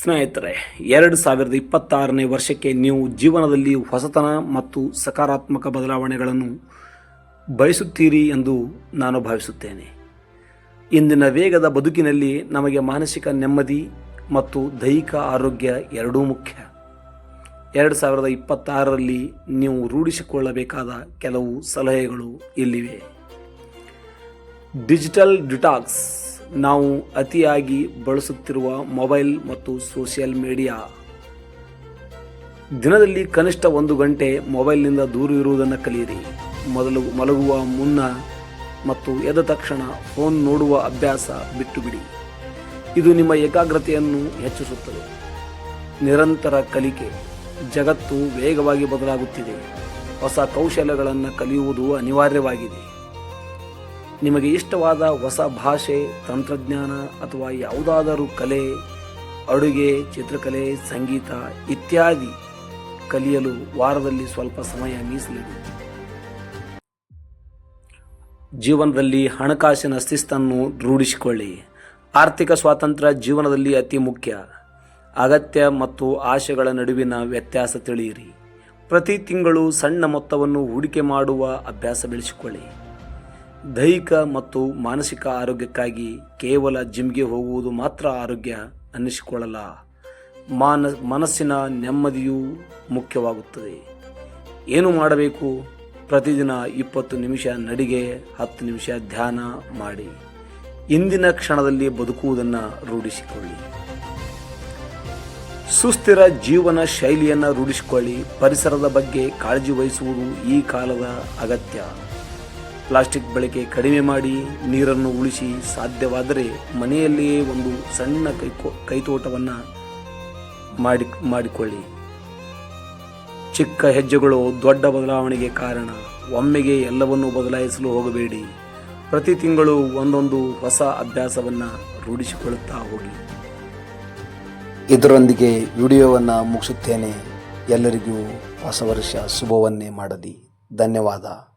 ಸ್ನೇಹಿತರೆ, ಎರಡು ಸಾವಿರದ ಇಪ್ಪತ್ತಾರನೇ ವರ್ಷಕ್ಕೆ ನೀವು ಜೀವನದಲ್ಲಿ ಹೊಸತನ ಮತ್ತು ಸಕಾರಾತ್ಮಕ ಬದಲಾವಣೆಗಳನ್ನು ಬಯಸುತ್ತೀರಿ ಎಂದು ನಾನು ಭಾವಿಸುತ್ತೇನೆ. ಇಂದಿನ ವೇಗದ ಬದುಕಿನಲ್ಲಿ ನಮಗೆ ಮಾನಸಿಕ ನೆಮ್ಮದಿ ಮತ್ತು ದೈಹಿಕ ಆರೋಗ್ಯ ಎರಡೂ ಮುಖ್ಯ. ಎರಡು ಸಾವಿರದ ಇಪ್ಪತ್ತಾರರಲ್ಲಿ ನೀವು ರೂಢಿಸಿಕೊಳ್ಳಬೇಕಾದ ಕೆಲವು ಸಲಹೆಗಳು ಇಲ್ಲಿವೆ. ಡಿಜಿಟಲ್ ಡಿಟಾಕ್ಸ್ ನಾವು ಅತಿಯಾಗಿ ಬಳಸುತ್ತಿರುವ ಮೊಬೈಲ್ ಮತ್ತು ಸೋಷಿಯಲ್ ಮೀಡಿಯಾ. ದಿನದಲ್ಲಿ ಕನಿಷ್ಠ ಒಂದು ಗಂಟೆ ಮೊಬೈಲ್ನಿಂದ ದೂರ ಇರುವುದನ್ನು ಕಲಿಯಿರಿ. ಮೊದಲು ಮಲಗುವ ಮುನ್ನ ಮತ್ತು ಎದ್ದ ತಕ್ಷಣ ಫೋನ್ ನೋಡುವ ಅಭ್ಯಾಸ ಬಿಟ್ಟು ಬಿಡಿ ಇದು ನಿಮ್ಮ ಏಕಾಗ್ರತೆಯನ್ನು ಹೆಚ್ಚಿಸುತ್ತದೆ. ನಿರಂತರ ಕಲಿಕೆ ಜಗತ್ತು ವೇಗವಾಗಿ ಬದಲಾಗುತ್ತಿದೆ. ಹೊಸ ಕೌಶಲ್ಯಗಳನ್ನು ಕಲಿಯುವುದು ಅನಿವಾರ್ಯವಾಗಿದೆ. ನಿಮಗೆ ಇಷ್ಟವಾದ ಹೊಸ ಭಾಷೆ, ತಂತ್ರಜ್ಞಾನ ಅಥವಾ ಯಾವುದಾದರೂ ಕಲೆ, ಅಡುಗೆ, ಚಿತ್ರಕಲೆ, ಸಂಗೀತ ಇತ್ಯಾದಿ ಕಲಿಯಲು ವಾರದಲ್ಲಿ ಸ್ವಲ್ಪ ಸಮಯ ಮೀಸಲಿಡಿ. ಜೀವನದಲ್ಲಿ ಹಣಕಾಸಿನ ಶಿಸ್ತನ್ನು ರೂಢಿಸಿಕೊಳ್ಳಿ. ಆರ್ಥಿಕ ಸ್ವಾತಂತ್ರ್ಯ ಜೀವನದಲ್ಲಿ ಅತಿ ಮುಖ್ಯ. ಅಗತ್ಯ ಮತ್ತು ಆಶೆಗಳ ನಡುವಿನ ವ್ಯತ್ಯಾಸ ತಿಳಿಯಿರಿ. ಪ್ರತಿ ತಿಂಗಳು ಸಣ್ಣ ಮೊತ್ತವನ್ನು ಹೂಡಿಕೆ ಮಾಡುವ ಅಭ್ಯಾಸ ಬೆಳೆಸಿಕೊಳ್ಳಿ. ದೈಹಿಕ ಮತ್ತು ಮಾನಸಿಕ ಆರೋಗ್ಯಕ್ಕಾಗಿ ಕೇವಲ ಜಿಮ್ಗೆ ಹೋಗುವುದು ಮಾತ್ರ ಆರೋಗ್ಯ ಅನ್ನಿಸಿಕೊಳ್ಳಲ್ಲ. ಮಾನ, ಮನಸ್ಸಿನ ನೆಮ್ಮದಿಯೂ ಮುಖ್ಯವಾಗುತ್ತದೆ. ಏನು ಮಾಡಬೇಕು? ಪ್ರತಿದಿನ ಇಪ್ಪತ್ತು ನಿಮಿಷ ನಡಿಗೆ, ಹತ್ತು ನಿಮಿಷ ಧ್ಯಾನ ಮಾಡಿ. ಇಂದಿನ ಕ್ಷಣದಲ್ಲಿ ಬದುಕುವುದನ್ನು ರೂಢಿಸಿಕೊಳ್ಳಿ. ಸುಸ್ಥಿರ ಜೀವನ ಶೈಲಿಯನ್ನು ರೂಢಿಸಿಕೊಳ್ಳಿ. ಪರಿಸರದ ಬಗ್ಗೆ ಕಾಳಜಿ ವಹಿಸುವುದು ಈ ಕಾಲದ ಅಗತ್ಯ. ಪ್ಲಾಸ್ಟಿಕ್ ಬಳಕೆ ಕಡಿಮೆ ಮಾಡಿ ನೀರನ್ನು ಉಳಿಸಿ ಸಾಧ್ಯವಾದರೆ ಮನೆಯಲ್ಲಿಯೇ ಒಂದು ಸಣ್ಣ ಕೈಕೋ ಕೈತೋಟವನ್ನು ಮಾಡಿ, ಮಾಡಿಕೊಳ್ಳಿ. ಚಿಕ್ಕ ಹೆಜ್ಜೆಗಳು ದೊಡ್ಡ ಬದಲಾವಣೆಗೆ ಕಾರಣ. ಒಮ್ಮೆಗೆ ಎಲ್ಲವನ್ನೂ ಬದಲಾಯಿಸಲು ಹೋಗಬೇಡಿ. ಪ್ರತಿ ತಿಂಗಳು ಒಂದೊಂದು ಹೊಸ ಅಭ್ಯಾಸವನ್ನು ರೂಢಿಸಿಕೊಳ್ಳುತ್ತಾ ಹೋಗಿ. ಇದರೊಂದಿಗೆ ವಿಡಿಯೋವನ್ನು ಮುಗಿಸುತ್ತೇನೆ. ಎಲ್ಲರಿಗೂ ಹೊಸ ವರ್ಷ ಶುಭವನ್ನೇ ಮಾಡಲಿ. ಧನ್ಯವಾದ.